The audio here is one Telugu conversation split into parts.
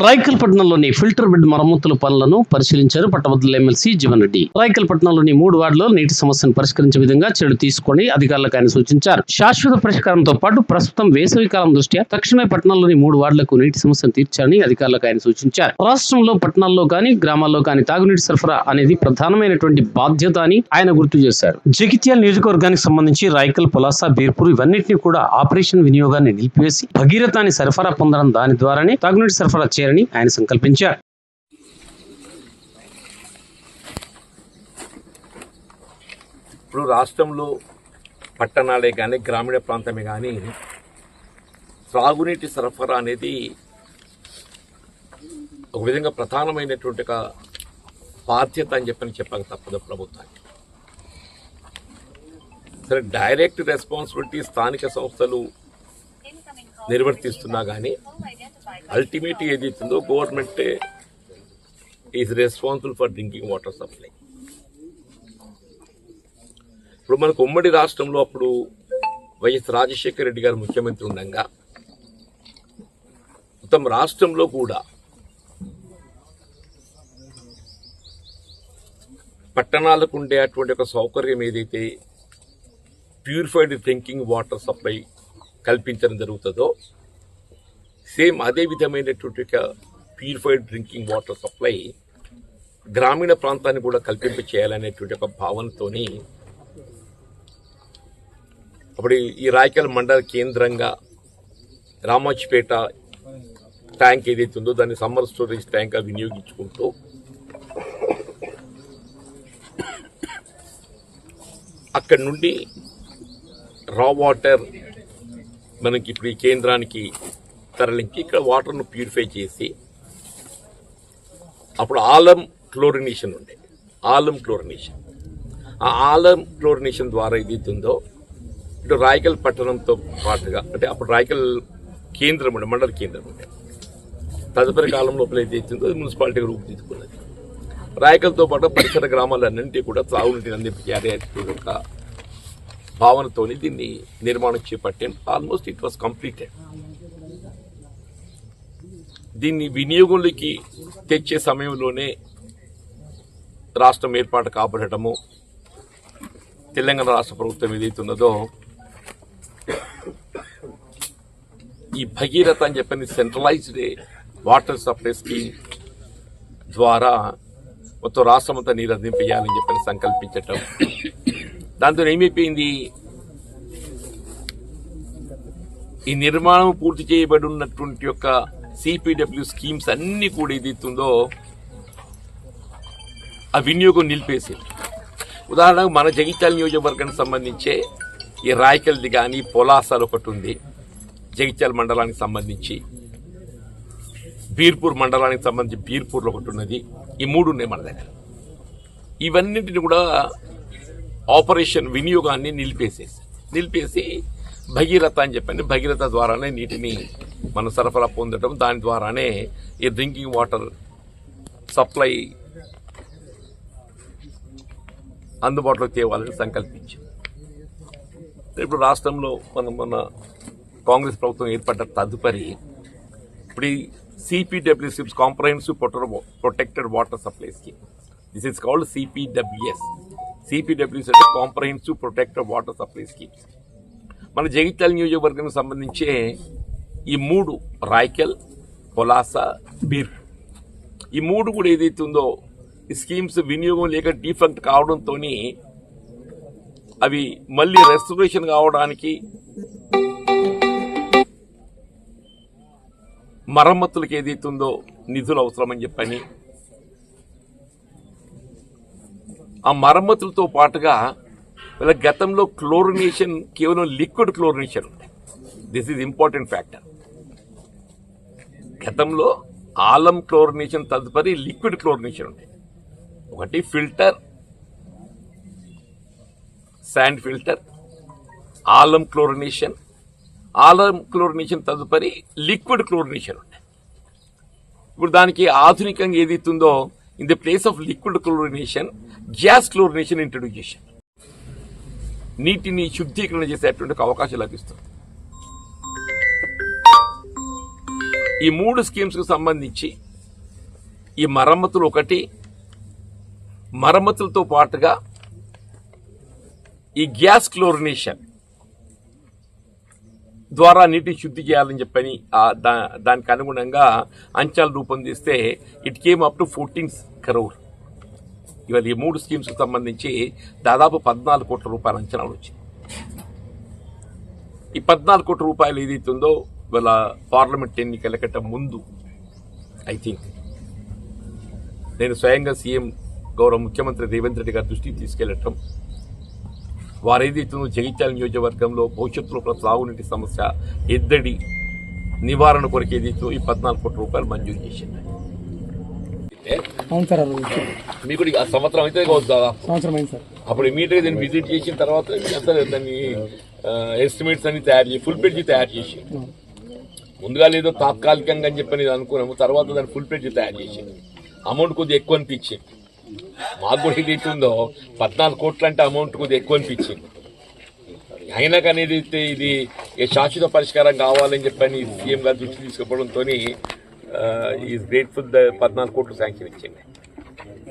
రాయకల్పట్నంలోని ఫిల్టర్ బెడ్ మరమ్మతుల పనులను పరిశీలించారు పట్టభద్రుల ఎమ్మెల్సీ జీవన్ రెడ్డి. రాయకల్పట్నంలోని మూడు వార్డులో నీటి సమస్యను పరిష్కరించే విధంగా చర్యలు తీసుకొని అధికారులకు ఆయన సూచించారు. శాశ్వత పరిష్కారంతో పాటు ప్రస్తుతం వేసవి కాలం దృష్ట్యా తక్షణమే పట్టణంలోని మూడు వార్డులకు నీటి సమస్యను తీర్చాలని అధికారులకు ఆయన సూచించారు. రాష్ట్రంలో పట్టణాల్లో కానీ గ్రామాల్లో కానీ తాగునీటి సరఫరా అనేది ప్రధానమైనటువంటి బాధ్యత అని ఆయన గుర్తు చేశారు. జగిత్యాల నియోజకవర్గానికి సంబంధించి రాయకల్ పులాస బీర్పూర్ ఇవన్నింటినీ కూడా ఆపరేషన్ వినియోగాన్ని నిలిపివేసి భగీరథాన్ని సరఫరా పొందడం దాని ద్వారానే తాగునీటి సరఫరా చేయాలని ఆయన సంకల్పించారు. ఇప్పుడు రాష్ట్రంలో పట్టణాలే కానీ గ్రామీణ ప్రాంతమే కానీ త్రాగునీటి సరఫరా అనేది ఒక విధంగా ప్రధానమైనటువంటి ఒక బాధ్యత అని చెప్పని చెప్పక తప్పదు ప్రభుత్వానికి. సరే డైరెక్ట్ రెస్పాన్సిబిలిటీ స్థానిక సంస్థలు నిర్వర్తిస్తున్నా కానీ అల్టిమేట్ ఏదైతుందో గవర్నమెంటే is responsible for drinking water supply ఇప్పుడు మనకు ఉమ్మడి రాష్ట్రంలో అప్పుడు వైఎస్ రాజశేఖర రెడ్డి గారు ముఖ్యమంత్రి ఉండగా మొత్తం రాష్ట్రంలో కూడా పట్టణాలకు ఉండే అటువంటి ఒక సౌకర్యం ఏదైతే ప్యూరిఫైడ్ డ్రింకింగ్ వాటర్ సప్లై కల్పించడం జరుగుతుందో సేమ్ అదే విధమైనటువంటి ప్యూరిఫైడ్ డ్రింకింగ్ వాటర్ సప్లై గ్రామీణ ప్రాంతాన్ని కూడా కల్పింప చేయాలనేటువంటి ఒక భావనతోని అప్పుడు ఈ రాయకల్ మండల కేంద్రంగా రామాచిపేట ట్యాంక్ ఏదైతే ఉందో దాన్ని సమ్మర్ స్టోరేజ్ ట్యాంక్గా వినియోగించుకుంటూ అక్కడి నుండి రా వాటర్ మనకి ఇప్పుడు ఈ కేంద్రానికి తరలించి ఇక్కడ వాటర్ను ప్యూరిఫై చేసి అప్పుడు ఆలం క్లోరినేషన్ ఉండే. Alum chlorination. ఆ ఆలం క్లోరినేషన్ ద్వారా ఏదైతుందో ఇటు రాయకల్ పట్టణంతో పాటుగా అంటే అప్పుడు రాయకల్ కేంద్రం ఉండే మండల కేంద్రం ఉండే. తదుపరి కాలం లోపల ఏదైతుందో అది మున్సిపాలిటీ రూపుదిద్దుకున్నది. రాయకల్తో పాటు పరిసర గ్రామాలన్నింటి కూడా త్రాగునీటిని అందించాలి ఒక భావనతోని దీన్ని నిర్మాణం చేపట్టాను ఆల్మోస్ట్ ఇట్ వాస్ కంప్లీటెడ్ దీన్ని వినియోగంలోకి తెచ్చే సమయంలోనే రాష్ట్రం ఏర్పాటు కాబడటము తెలంగాణ రాష్ట్ర ప్రభుత్వం ఏదైతే ఉన్నదో ఈ భగీరథ అని చెప్పని సెంట్రలైజ్డ్ వాటర్ సప్లై స్కీమ్ ద్వారా మొత్తం రాష్ట్రం అంతా నీరు అందింపేయాలని చెప్పని సంకల్పించటం దాంతో ఏమైపోయింది? ఈ నిర్మాణం పూర్తి చేయబడి ఉన్నటువంటి యొక్క సిపిడబ్ల్యూ స్కీమ్స్ అన్ని కూడా ఏదైతుందో ఆ వినియోగం నిలిపేసింది. ఉదాహరణకు మన జగిత్యాల నియోజకవర్గానికి సంబంధించే ఈ రాయకల్ది కానీ పొలాసాలు ఒకటి ఉంది. జగిత్యాల మండలానికి సంబంధించి బీర్పూర్ మండలానికి సంబంధించి బీర్పూర్లో ఒకటి ఉన్నది. ఈ మూడు ఉన్నాయి మన దగ్గర. ఇవన్నింటిని కూడా ఆపరేషన్ వినియోగాన్ని నిలిపేసేసి నిలిపేసి భగీరథ అని చెప్పండి. భగీరథ ద్వారానే నీటిని మనం సరఫరా పొందడం దాని ద్వారానే ఈ డ్రింకింగ్ వాటర్ సప్లై అందుబాటులోకి తేవాలని సంకల్పించింది ఇప్పుడు రాష్ట్రంలో మనం మన కాంగ్రెస్ ప్రభుత్వం ఏర్పడ్డ తదుపరి ఇప్పుడు ఈ CPW SIPs comprehensive protected water supply scheme this is called CPWS CPWS అంటే comprehensive protected water supply schemes మన జగిత్యాల నియోజకవర్గానికి సంబంధించే ఈ మూడు రాయకల్ పొలాస బీర్. ఈ మూడు కూడా ఏదైతే ఉందో ఈ స్కీమ్స్ వినియోగం లేక డిఫెక్ట్ కావడంతో అవి మళ్ళీ రెస్టరేషన్ కావడానికి మరమ్మతులకు ఏదైతే ఉందో నిధులు అవసరమని చెప్పని ఆ మరమ్మతులతో పాటుగా వీళ్ళ గతంలో క్లోరినేషన్ కేవలం liquid chlorination this is important factor గతంలో ఆలం క్లోరినేషన్ తదుపరి లిక్విడ్ క్లోరినేషన్ ఉంది ఒకటి filter sand filter alum chlorination. Alum chlorination తదుపరి లిక్విడ్ క్లోరినేషన్ ఉంది ఇప్పుడు దానికి ఆధునికంగా ఏదైతుందో in the place of liquid chlorination gas chlorination introduce చేశారు నీటిని శుద్ధీకరణ చేసేటువంటి ఒక అవకాశం లభిస్తుంది. ఈ మూడు స్కీమ్స్కి సంబంధించి ఈ మరమ్మతులు ఒకటి మరమ్మతులతో పాటుగా ఈ గ్యాస్ క్లోరినేషన్ ద్వారా నీటిని శుద్ధి చేయాలని చెప్పని దా- దానికి అనుగుణంగా అంచనాలు రూపొందిస్తే it came up to fourteen crore ఇవాళ ఈ మూడు స్కీమ్స్కి సంబంధించి దాదాపు పద్నాలుగు కోట్ల రూపాయల అంచనాలు వచ్చాయి ఈ పద్నాలుగు కోట్ల రూపాయలు ఏదైతుందో ఇవాళ పార్లమెంట్ ఎన్నికల కంటే ముందు ఐ థింక్ నేను స్వయంగా సీఎం గౌరవ ముఖ్యమంత్రి రేవంత్ రెడ్డి గారి దృష్టికి తీసుకెళ్ళటం వారు ఏదైతుందో జగిత్యాల నియోజకవర్గంలో భవిష్యత్తులో కూడా త్రాగునీటి సమస్య ఎద్దడి నివారణ కొరకు ఏదైతే ఈ పద్నాలుగు కోట్ల రూపాయలు మంజూరు చేసింది. మీకు ఆ సంవత్సరం అయితే కావచ్చు దాదాపు సంవత్సరం అయింది సార్. అప్పుడు ఇమీడియట్గా దీన్ని విజిట్ చేసిన తర్వాత దాన్ని ఎస్టిమేట్స్ అన్ని తయారు చేసి ఫుల్ పేజీ తయారు చేసి. ముందుగా లేదో తాత్కాలికంగా అని చెప్పని అనుకున్నాము తర్వాత దాన్ని ఫుల్ పేజీ తయారు చేసి. అమౌంట్ కొద్దిగా ఎక్కువ అనిపించింది. మాకు కూడా ఇది ఉందో పద్నాలుగు కోట్లు అంటే అమౌంట్ కొద్దిగా ఎక్కువ అనిపించింది. అయినా కానీ ఏదైతే ఇది ఏ శాశ్వత పరిష్కారం కావాలని చెప్పని సీఎం గారు దృష్టి తీసుకుపోవడంతో ఈ గ్రేట్ఫుల్ పద్నాలుగు కోట్లు శాంక్షన్ ఇచ్చింది.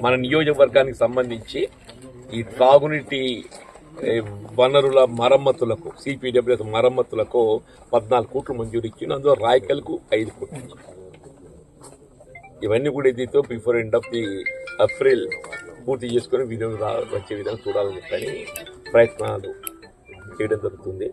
మన నియోజకవర్గానికి సంబంధించి ఈ త్రాగునీటి వనరుల మరమ్మతులకు సిపిడబ్ల్యూఎస్ మరమ్మతులకు పద్నాలుగు కోట్లు మంజూరు ఇచ్చింది అందులో రాయకల్కు ఐదు కోట్లు ఇవన్నీ కూడా ఇదితో before end of the April పూర్తి చేసుకొని విధంగా వచ్చే విధంగా చూడాలని ప్రయత్నాలు చేయడం జరుగుతుంది.